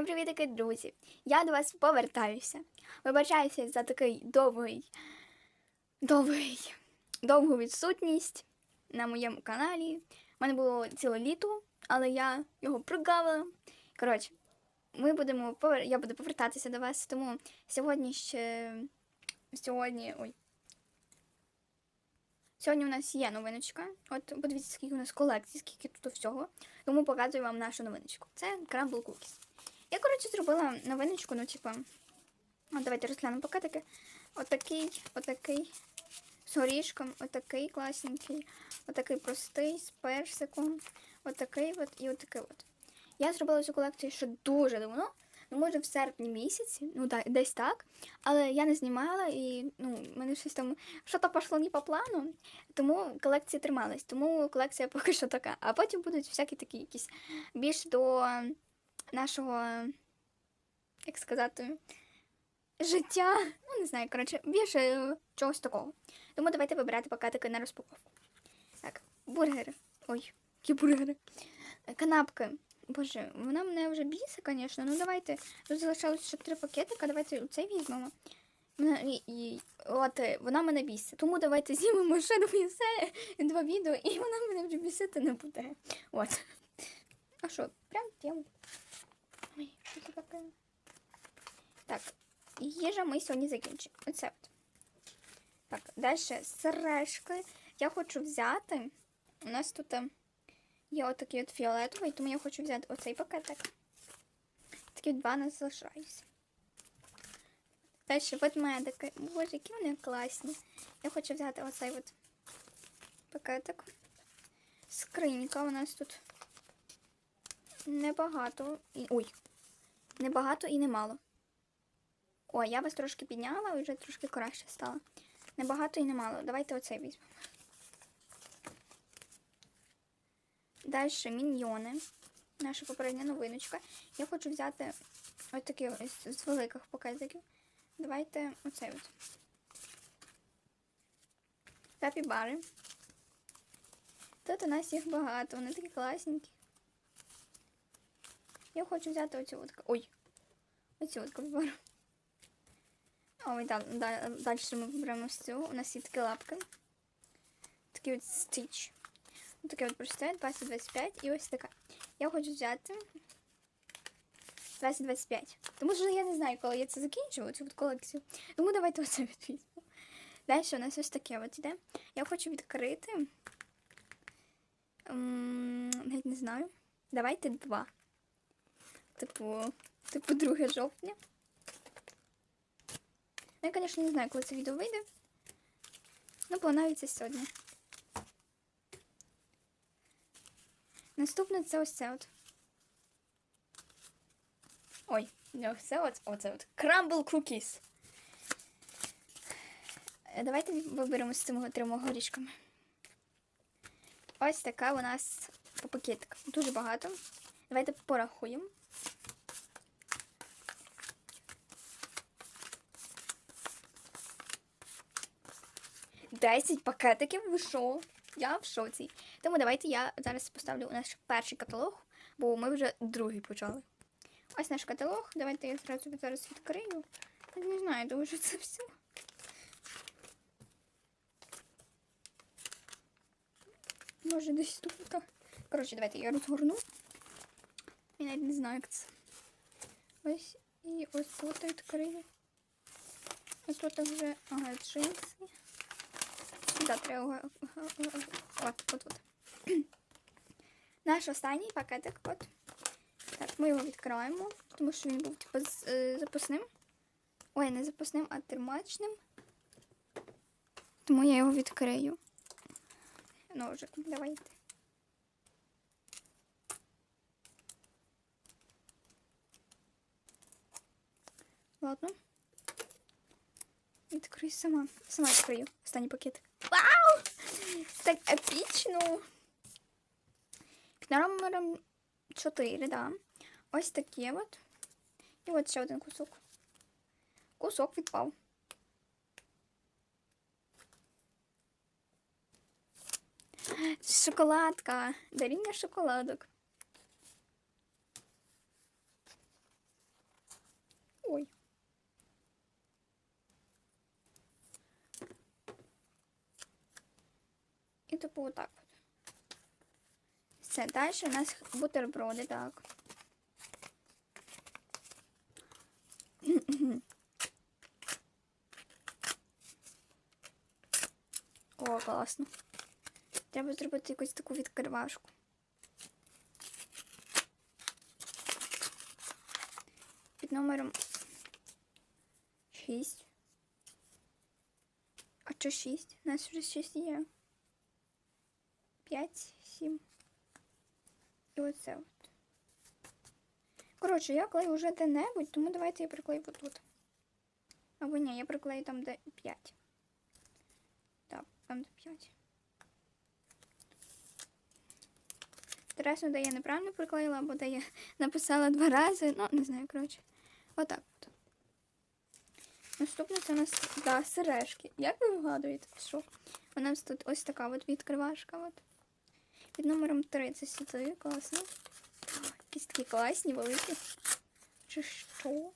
Всім Привітки, друзі! Я до вас повертаюся. Вибачаюся за такий довгий, довгий, довгу відсутність на моєму каналі. У мене було ціле літо, але я його прогавила. Коротше, ми будемо повер... я буду повертатися до вас, тому сьогодні ще сьогодні. Ой. Сьогодні у нас є новиночка. От подивіться, скільки у нас колекцій, скільки тут всього. Тому показую вам нашу новиночку. Це Crumble Cookies. Я, коротше, зробила новиночку, ну, типа. От давайте розглянемо пакетики. Отакий, отакий. З горішком, отакий класненький, отакий простий, з персиком, отакий от і отакий от. Я зробила цю колекцію ще дуже давно, ну, може, в серпні місяці, ну так, десь так. Але я не знімала і ну, мене щось там що-то пішло не по плану, тому колекція трималась. Тому колекція поки що така. А потім будуть всякі такі якісь більш до нашого, як сказати, життя. Ну, не знаю, коротше, більше чогось такого. Тому давайте вибирати пакетики на розпаковку. Так, бургери. Ой, які бургери. Канапки. Боже, вона мене вже бісить, звісно. Ну давайте. Тут залишилось ще три пакетика, давайте цей візьмемо. І, і, от, вона мене бісить. Тому давайте знімемо ще два відео, і вона мене вже бісити не буде. От. А що, прям тему. Ой, таке? Так, їжа ми сьогодні закінчимо. Оце от. Так, далі сережки. Я хочу взяти. У нас тут е, є отакий от фіолетовий, тому я хочу взяти оцей пакетик. Такі два нас залишаються. Далі ведмедики. Боже, які вони класні. Я хочу взяти оцей от пакетик. Скринька у нас тут небагато. І... Ой, небагато і немало. О, я вас трошки підняла вже трошки краще стало. Небагато і немало. Давайте оцей візьмемо. Далі міньйони. Наша попередня новиночка. Я хочу взяти ось такі ось з великих пакетиків. Давайте оцей от. Капібари. Тут у нас їх багато, вони такі класненькі. Я хочу взяти оцю от. Ой! Оцю от капібару. Ой, да, далі ми виберемо цю. У нас є такі лапки. Такий от стич. Ось таке от просте, 2025 і ось така. Я хочу взяти 2025. Тому що я не знаю, коли я це закінчу, цю от колекцію. Тому давайте оце відвізьму. Далі у нас ось таке от іде. Я хочу відкрити. Навіть не знаю. Давайте два. Типу, типу 2 жовтня. Ну, я, звісно, не знаю, коли це відео вийде. Ну, планується сьогодні. Наступне це ось це от. Ой, це от, оце от. Crumble cookies. Е, Давайте виберемо з цими трьома горішками. Ось така у нас по пакетикам. Дуже багато. Давайте порахуємо. Десять пакетиків, ви що? Я в шоці. Тому давайте я зараз поставлю наш перший каталог, бо ми вже другий почали. Ось наш каталог. Давайте я зразу зараз відкрию. Я не знаю, тому що це все. Може десь тут. Коротше, давайте я розгорну. Я навіть не знаю, як це. Ось і ось тут відкрию. Ось тут вже ага, джинси. Сюди треба. От, от, от. Наш останній пакетик. От. Так, ми його відкриваємо, тому що він був типу з е, запасним. Ой, не запасним, а термачним. Тому я його відкрию. Ножик, давайте. Ладно. Відкрию сама. Сама відкрию. Останній пакет. Вау! Так епічно. Під номером 4, да. Ось таке от. І от ще один кусок. Кусок відпав. Шоколадка. Даріння шоколадок. Типу, отак. от. Все, далі у нас бутерброди, так. О, класно. Треба зробити якусь таку відкривашку. Під номером 6. А що 6? У нас вже 6 є. 5, 7. І оце от. Коротше, я клею вже де-небудь, тому давайте я приклею отут. Або ні, я приклею там, де 5. Так, там де 5. Інтересно, де я неправильно приклеїла, або де я написала два рази. Ну, не знаю, коротше. Отак от. Наступне це у нас да, сережки. Як ви вгадуєте, що? У нас тут ось така от відкривашка. От. Під номером 3 це сюди, класно. Якісь такі класні, великі. Чи що?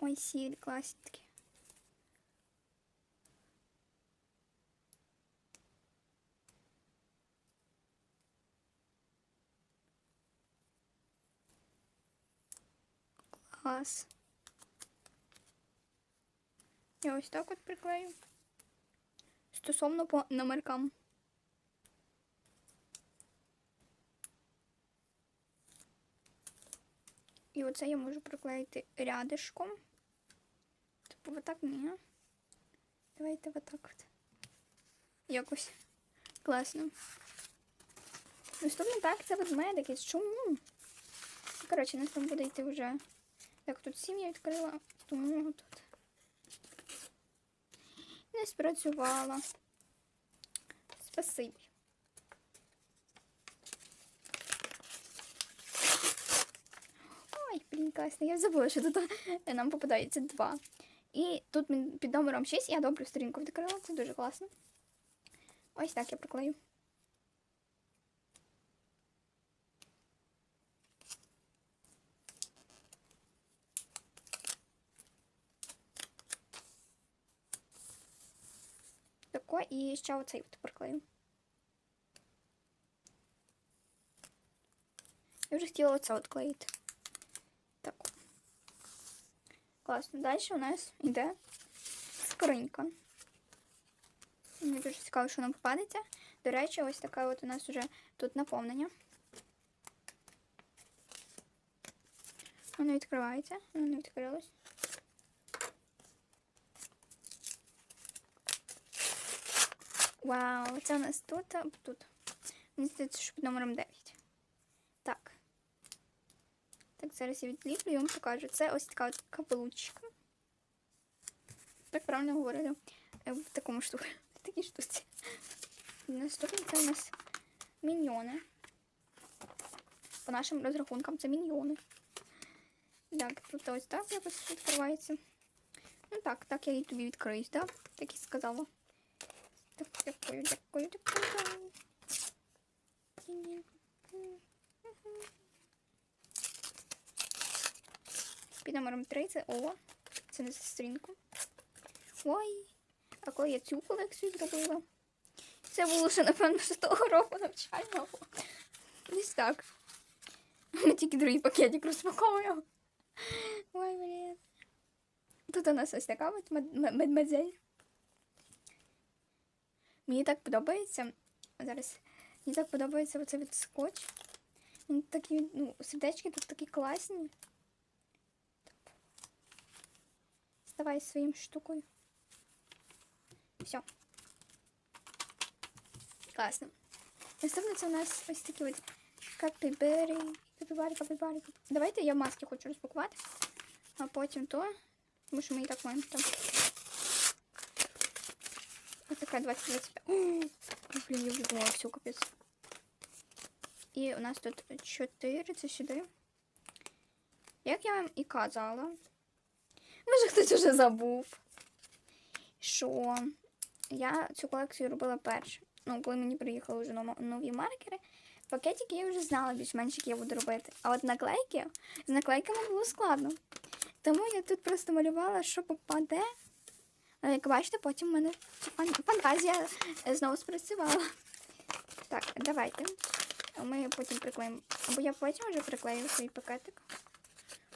Ой, сірі, класні такі. Клас. Я ось так от приклею. Стосовно по номеркам. І оце я можу приклеїти рядишком. Типу отак ні. Давайте отак от. Якось класно. Наступне так, це ведмедики. Чому? Коротше, нас там буде йти вже. Так, тут сім я відкрила, тому тут не спрацювала. Спасибі. Ой, блін, класно. Я забула, що тут е, нам попадається два. І тут під номером 6 я добру сторінку відкрила. Це дуже класно. Ось так я приклею. Тако і ще оцей от приклею. Я вже хотіла оце от клеїти. Так. Класно. Далі у нас йде скринька. Мені дуже цікаво, що нам попадеться. До речі, ось така от у нас вже тут наповнення. Воно відкривається, воно не відкрилось. Вау, це у нас тут, тут. Мені здається, що під номером 9. Так. Так, зараз я відліплю і вам покажу. Це ось така от каблучка. Так правильно говорили. Е, В такому штуці. В такій штуці. Наступне це у нас міньйони. По нашим розрахункам це міньйони. Так, тут ось так якось відкривається. Ну так, так я і тобі відкриюсь, так? Так і сказала. Дякую, дякую, дякую. Під номером 3 це О. Це на сторінку. Ой, а коли я цю колекцію зробила? Це було ще, напевно, з того року навчального. Десь так. Ми тільки другий пакетик розпаковуємо. Ой, блін. Тут у нас ось така медмедзель. Мені так подобається. Зараз. Мені так подобається оце від скотч. Він такі, ну, сердечки тут такі класні. Ставай своїм штукою. Все. Класно. Наступне це у нас ось такі от капібері. Капібарі, капібарі. Давайте я маски хочу розпакувати, а потім то. Тому що ми і так маємо там. Ось така 2025. О, блін, я вже все, капець. І у нас тут 4, це сюди. Як я вам і казала, може хтось вже забув, що я цю колекцію робила перше. Ну, коли мені приїхали вже нові маркери, пакетики я вже знала більш-менш, які я буду робити. А от наклейки, з наклейками було складно. Тому я тут просто малювала, що попаде. Але як бачите, потім в мене ця фантазія е, знову спрацювала. Так, давайте. Ми потім приклеїмо. Або я потім вже приклею свій пакетик.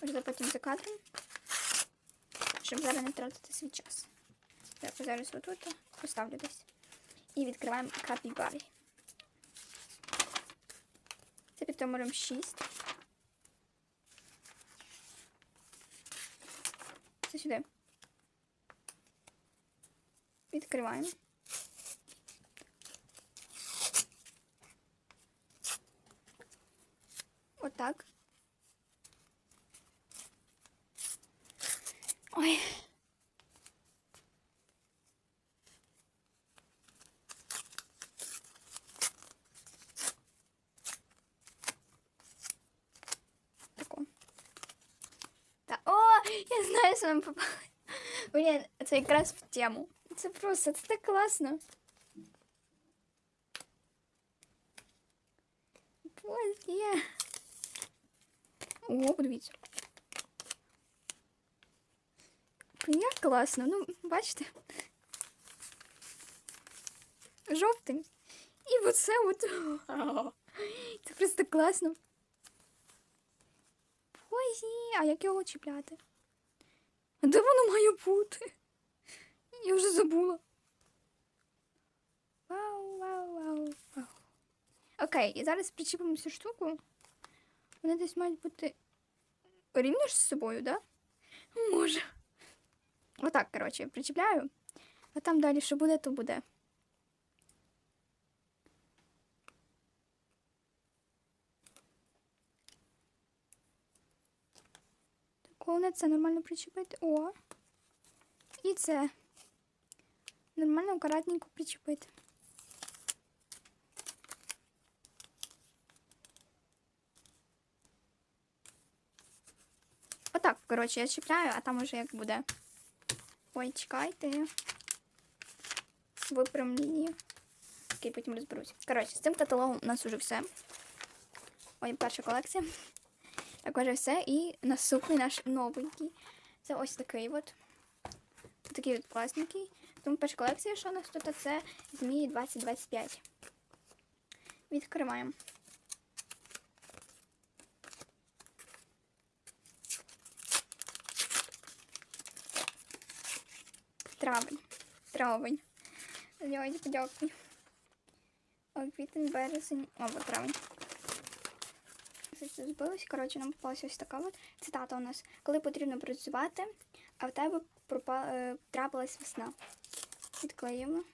Можливо, потім за кадром. Щоб зараз не тратити свій час. Так, зараз отут поставлю десь. І відкриваємо капібарі. Це під номером 6. Це сюди. Відкриваємо. Отак. Ой. Тако. Та, о, я знаю, що нам попало. Блін, це якраз в тему. Це просто, це так класно. Боже. О, подивіться. Як класно. Ну, бачите? Жовтий. І оце от. Це просто класно. Боже, а як його чіпляти? Де воно має бути? Я вже забула. Вау, вау, вау, вау. Окей, і зараз причіпимо цю штуку. Вони десь мають бути рівно ж з собою, да? Може. Отак, коротше, причіпляю. А там далі що буде, то буде. Головне це нормально причепити. О. І це. Нормально акуратненько причепити. Отак, коротше, я чіпляю, а там уже як буде. Ой, чекайте. Лінію. Окей, потім розберусь. Коротше, з цим каталогом у нас уже все. Ой, перша колекція. Так, вже все. І наступний наш новенький. Це ось такий от. Такий от класненький. Тому перша колекція, що у нас тут, це Змії 2025. Відкриваємо. Травень. Травень. Давайте подякую. Квітень, березень. О, бо травень. Збилось. Коротше, нам попалася ось така от цитата у нас. Коли потрібно працювати, а в тебе пропа... е, трапилась весна. Відклеїмо.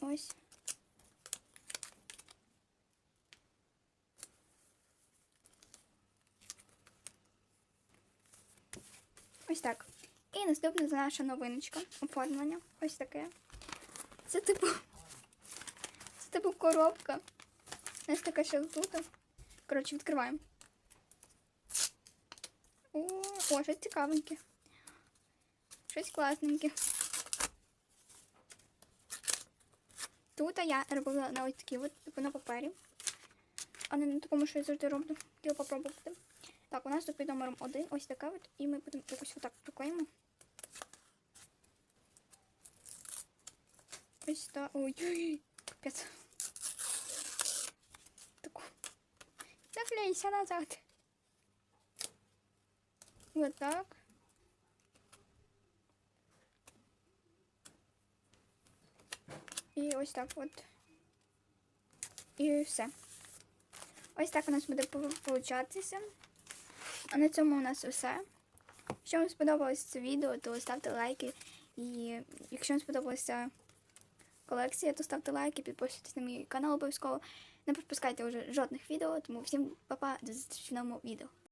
Ось. Ось так. І наступна наша новиночка. Оформлення. Ось таке. Це типу. Це типу коробка. Ось така ще тут. Коротше, відкриваємо. О, щось цікавеньке. Щось класненьке. Тут я робила на ось такі от, типу на папері. А не на такому, що я завжди роблю. Хотіла попробувати. Так, у нас тут під номером один ось така от, і ми будемо якось отак приклеїмо. Ось так. Ой-ой-ой, капець. Таку. Заклейся назад. Вот так. І ось так от. І все. Ось так у нас буде получатися. А на цьому у нас все. Якщо вам сподобалось це відео, то ставте лайки. І якщо вам сподобалася колекція, то ставте лайки, підписуйтесь на мій канал обов'язково. Не пропускайте вже жодних відео, тому всім па-па, до зустрічі в новому відео.